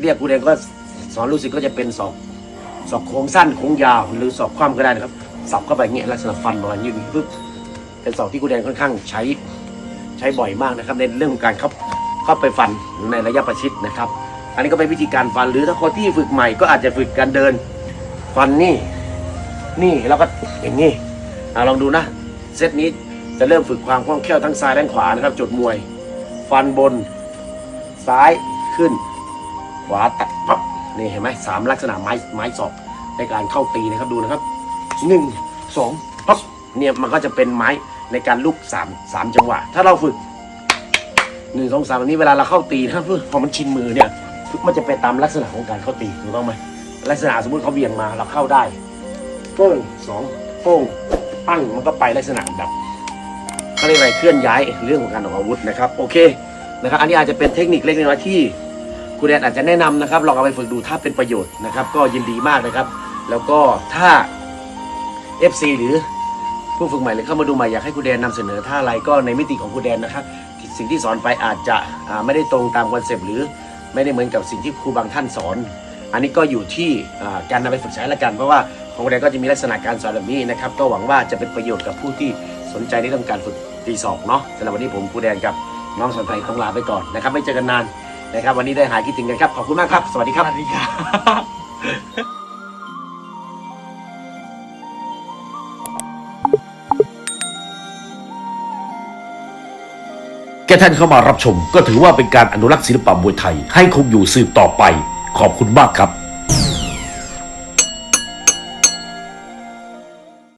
เรียกครูแดงก็สอนลูกศิษย์ก็จะเป็นศอกศอกโค้งสั้นโค้งยาวหรือศอกคว่ำก็ได้นะครับ สับเข้าไปเงี้ยลักษณะฟันมาอย่างนี้ปึ๊บเป็นศอกที่ครูแดงค่อนข้างใช้ใช้บ่อยมากนะครับ ในเรื่องของการเข้าเข้าไปฟันในระยะประชิดนะครับ อันนี้ก็เป็นวิธีการฟันหรือถ้าคนที่ฝึกใหม่ก็อาจจะฝึกการเดิน ฟันนี่นี่แล้วก็อย่างนี้อลองดูนะเซตนี้จะเริ่มฝึกความคล่องแคล่วทั้งซ้ายและขวานะครับจุดมวย ฟันบนซ้ายขึ้น ขวาตัดปั๊บนี่เห็นไหมสามลักษณะไม้ไม้ศอกในการเข้าตีนะครับดูนะครับหนึ่งสองปั๊บเนี่ยมันก็จะเป็นไม้ในการลุกสามสามจังหวะ ถ้าเราฝึกหนึ่งสองสามอันนี้เวลาเราเข้าตีนะครับพื่อพอมันชินมือเนี่ยมันจะไปตามลักษณะของการเข้าตีถูกต้องไหมลักษณะสมมติเขาเบี่ยงมาเราเข้าได้โป้งสองโป้งปั้งมันก็ไปลักษณะแบบเขาเรียกอะไรเคลื่อนย้ายเรื่องของการออกอาวุธนะครับ โอเคนะครับ อันนี้อาจจะเป็นเทคนิคเล็กน้อยที่ คุณแอนอาจจะแนะนำนะครับ ลองเอาไปฝึกดูถ้าเป็นประโยชน์นะครับ ก็ยินดีมากนะครับ แล้วก็ถ้า FC หรือผู้ฝึกใหม่หรือเข้ามาดูใหม่อยากให้คุณแดนนำเสนอท่าอะไรก็ในมิติของคุณแดนนะครับ สิ่งที่สอนไปอาจจะไม่ได้ตรงตามคอนเซปต์หรือไม่ได้เหมือนกับสิ่งที่ครูบางท่านสอน อันนี้ก็อยู่ที่การนำไปฝึกใช้ละกัน เพราะว่าของคุณแดนก็จะมีลักษณะการสอนแบบนี้นะครับ ก็หวังว่าจะเป็นประโยชน์กับผู้ที่สนใจในเรื่องการฝึกตีศอกเนาะสำหรับวันนี้ผมครูแดนกับน้องสอนไทยต้องลาไปก่อนนะครับไม่เจอกันนาน นะครับวันนี้ได้หายคิดถึงกันครับ ขอบคุณมากครับ สวัสดีครับ สวัสดีครับแค่ท่านเข้ามารับชม ก็ถือว่าเป็นการอนุรักษ์ศิลปะมวยไทย ให้คงอยู่สืบต่อไป ขอบคุณมากครับ